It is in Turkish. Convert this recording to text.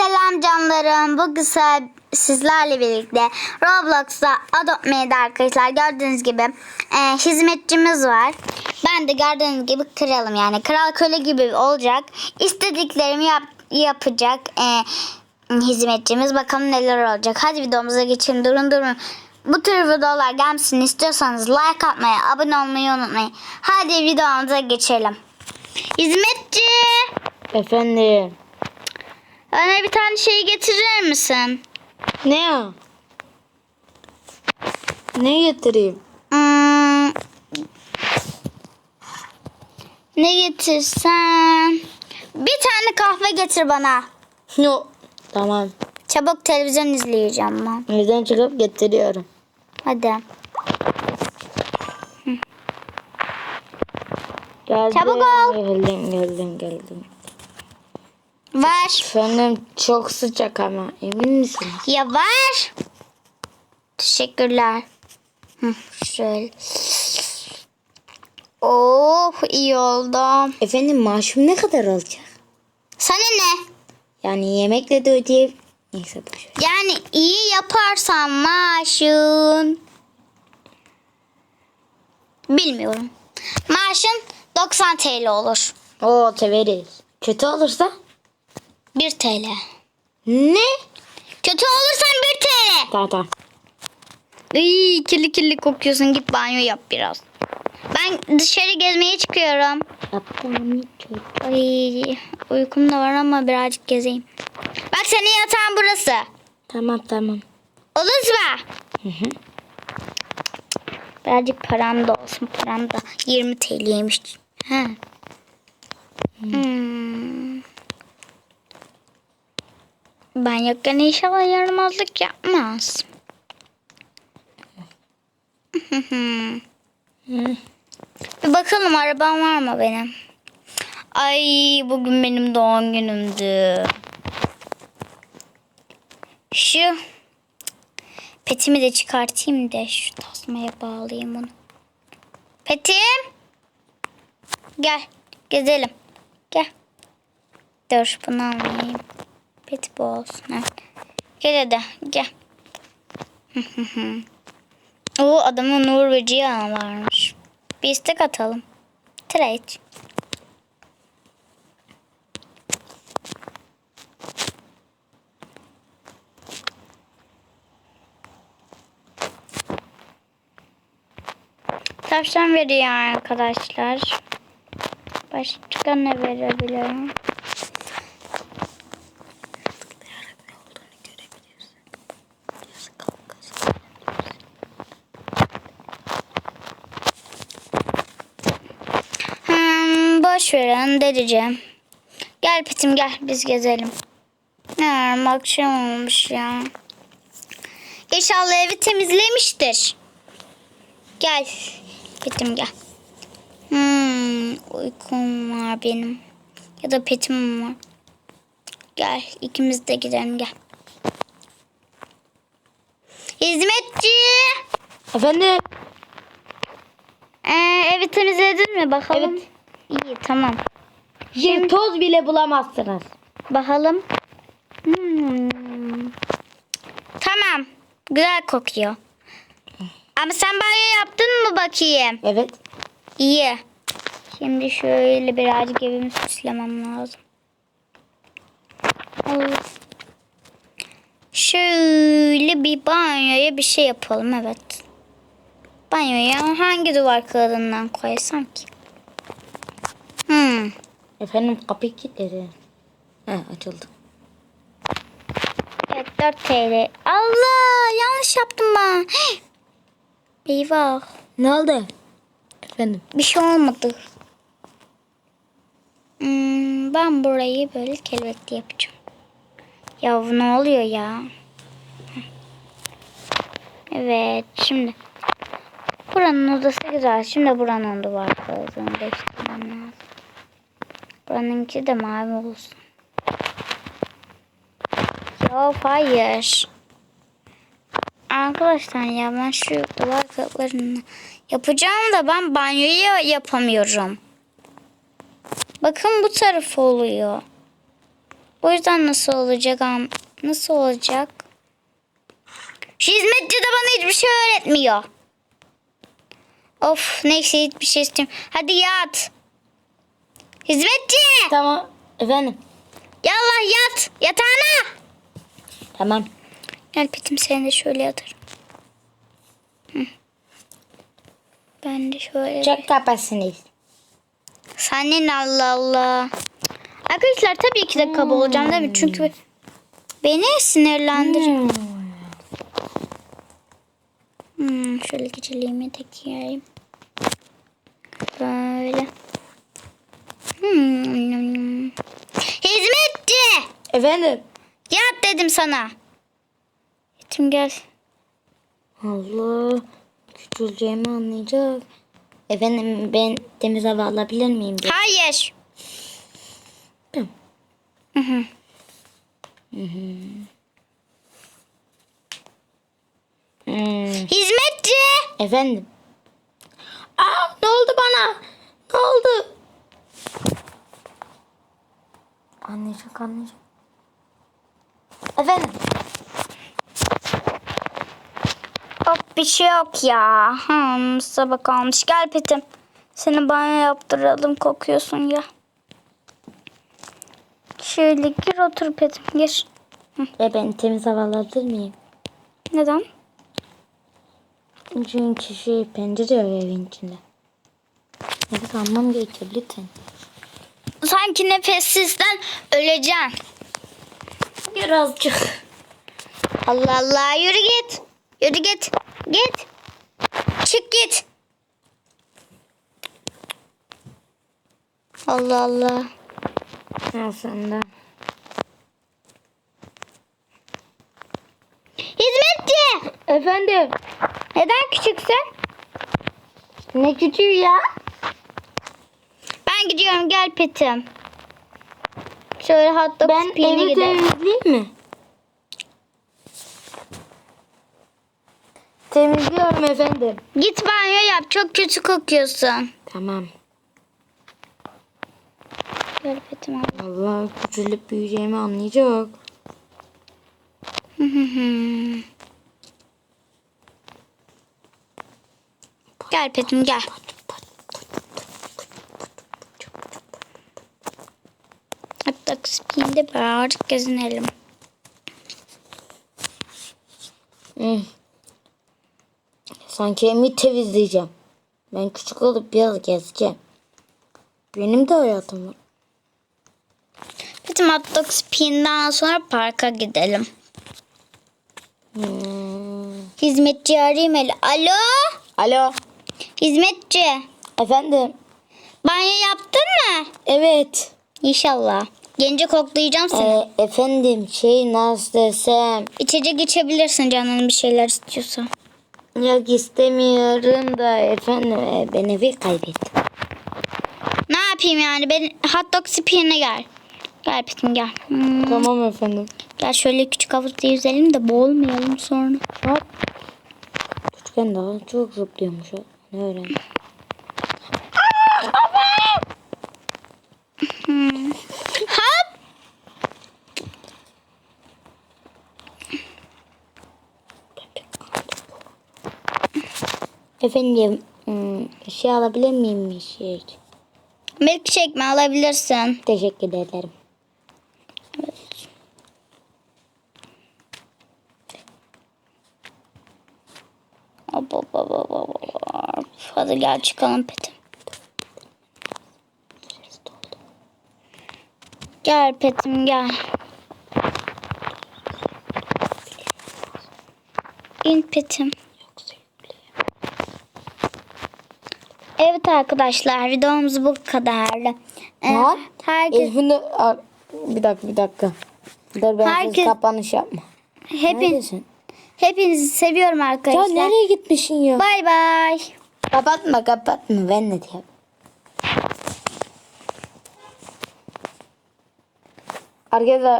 Selam canlarım. Bugün size- sizlerle birlikte Roblox'ta Adopt Me'de arkadaşlar gördüğünüz gibi e, hizmetçimiz var. Ben de gördüğünüz gibi kralım yani. Kral köle gibi olacak. İstediklerimi yap, yapacak e, hizmetçimiz. Bakalım neler olacak. Hadi videomuza geçelim. Durun durun. Bu tür videolar gelmesini istiyorsanız like atmayı, abone olmayı unutmayın. Hadi videomuza geçelim. Hizmetçi! Efendim. Bana bir tane şey getirir misin? Ne ya? Ne getireyim? Hmm, ne getirsen? Bir tane kahve getir bana. Yok. Tamam. Çabuk televizyon izleyeceğim ben. Evden çıkıp getiriyorum. Hadi. Geldim. Çabuk ol. Geldim geldim geldim. Ver. Efendim çok sıcak ama emin misin? Ya ver. Teşekkürler. Hı, şöyle. Oh iyi oldu. Efendim maaşım ne kadar olacak? Sana ne? Yani yemekle de ödeyip... Neyse boş ver. Yani iyi yaparsan maaşın. Bilmiyorum. Maaşın 90 TL olur. Oo severiz. Kötü olursa? 1 TL. Ne? Kötü olursan 1 TL. Tamam tamam. Iy, kirli kirli kokuyorsun. Git banyo yap biraz. Ben dışarı gezmeye çıkıyorum. Yaptım. Ay, uykum da var ama birazcık gezeyim. Bak senin yatağın burası. Tamam tamam. Olur mu? Hı hı. Birazcık param da olsun. Param da 20 TL'ymiş. Ha. Ben yokken inşallah yaramazlık yapmaz. Bir bakalım arabam var mı benim? Ay bugün benim doğum günümdü. Şu petimi de çıkartayım da şu tasmaya bağlayayım onu. Petim. Gel gezelim. Gel. Dur bunu almayayım. Pet bu olsun. Gel hadi gel. o ve Cihan varmış. Bir istek atalım. Trade. Tavşan veriyor arkadaşlar. Başka ne verebilirim? Hmm, boş verin dedeceğim. Gel Petim gel biz gezelim. Yarın akşam olmuş ya. İnşallah evi temizlemiştir. Gel Petim gel. Hmm, uykum var benim. Ya da Petim var. Gel ikimiz de gidelim gel. Hizmetçi. Efendim? Ee, evi temizledin mi bakalım? Evet. İyi tamam. Şimdi toz bile bulamazsınız. Bakalım. Hmm. Tamam. Güzel kokuyor. Ama sen banyo yaptın mı bakayım? Evet. İyi. Şimdi şöyle birazcık evimi süslemem lazım. Al. Şöyle bir banyoya bir şey yapalım evet. Banyoya hangi duvar kağıdından koysam ki? Hmm. Efendim kapıyı kilitledi. Ha açıldı. Evet 4 TL. Allah yanlış yaptım ben. Eyvah. Ne oldu? Efendim? Bir şey olmadı. Hmm, ben burayı böyle kelebekli yapacağım. Ya bu ne oluyor ya? Evet şimdi. Buranın odası güzel. Şimdi buranın duvar kağıdını değiştirmem lazım. Buranınki de mavi olsun. Ya hayır. Arkadaşlar ya ben şu duvar kağıtlarını yapacağım da ben banyoyu yapamıyorum. Bakın bu taraf oluyor. O yüzden nasıl olacak? Nasıl olacak? Hizmetçi de bana hiçbir şey öğretmiyor. Of neyse hiçbir şey istemiyorum. Hadi yat. Hizmetçi. Tamam. Efendim. Yallah yat. Yatağına. Tamam. Gel Petim seni de şöyle yatırım. Hı. Ben de şöyle. Çok kapasınız. Senin Allah Allah. Arkadaşlar tabii ki de kaba olacağım değil mi? Çünkü beni sinirlendir. Hmm, şöyle geceliğimi de giyeyim. Böyle. Hmm. Hizmetçi! Efendim. Yat dedim sana. Yetim gel. Allah. Küçüleceğimi anlayacak. Efendim ben temiz hava alabilir miyim? diye. Hayır. Tamam. Hı hı. Hmm. Hizmetçi! Efendim. Aa ne oldu bana? Ne oldu? Anlayacak anlayacak. Efendim. Hop bir şey yok ya. Hmm, sabah kalmış. Gel Petim. Seni banyo yaptıralım. Kokuyorsun ya. Şöyle gir otur Petim. Gir. E ben temiz hava alabilir miyim? Neden? Çünkü şey pencere yok evin içinde. Nefes almam gerekiyor lütfen. Sanki nefessizden öleceksin. Birazcık. Allah Allah yürü git. Yürü git. Git. Çık git. Allah Allah. Aslında. Hizmetçi. Efendim. Neden küçüksün? Ne küçüğü ya? Gidiyorum gel Petim. Şöyle dog Ben evi gidelim. temizleyeyim mi? Temizliyorum efendim. Git banyo yap. Çok kötü kokuyorsun. Tamam. Gel Petim abi. Allah küçülüp büyüyeceğimi anlayacak. gel Petim gel. Spin'de birazcık gezinelim. Hı. Sanki evimi temizleyeceğim. Ben küçük olup biraz gezeceğim. Benim de hayatım var. Petim hot dog spin'den sonra parka gidelim. Hmm. Hizmetçi arayayım hele. Alo? Alo. Hizmetçi. Efendim. Banyo yaptın mı? Evet. İnşallah. Gelince koklayacağım seni. Ee, efendim şey nasıl desem. İçecek içebilirsin canın bir şeyler istiyorsa. Yok istemiyorum da efendim e, ben evi kaybettim. Ne yapayım yani? Ben hot dog spin'e gel. Gel Petim gel. Hmm, Tamam efendim. Gel şöyle küçük havuzda yüzelim de boğulmayalım sonra. Hop. Küçükken daha çok zıplıyormuş. Ne öğrendim? Hop. Efendim hmm, şey alabilir miyim bir şey? Milkshake mi alabilirsin? Teşekkür ederim. Hop hop hop hop hop, hop. Hadi gel çıkalım Petim. Gel Petim gel. İn Petim. Evet arkadaşlar videomuz bu kadardı. Ee, herkes, de... Aa, Bir dakika bir dakika. Dur ben Herkes- kapanış yapma. hepin, Neredesin? hepinizi seviyorum Ya arkadaşlar. nereye gitmişsin ya? Bay bay. Kapatma kapatma ben ne diyeyim. Arkadaşlar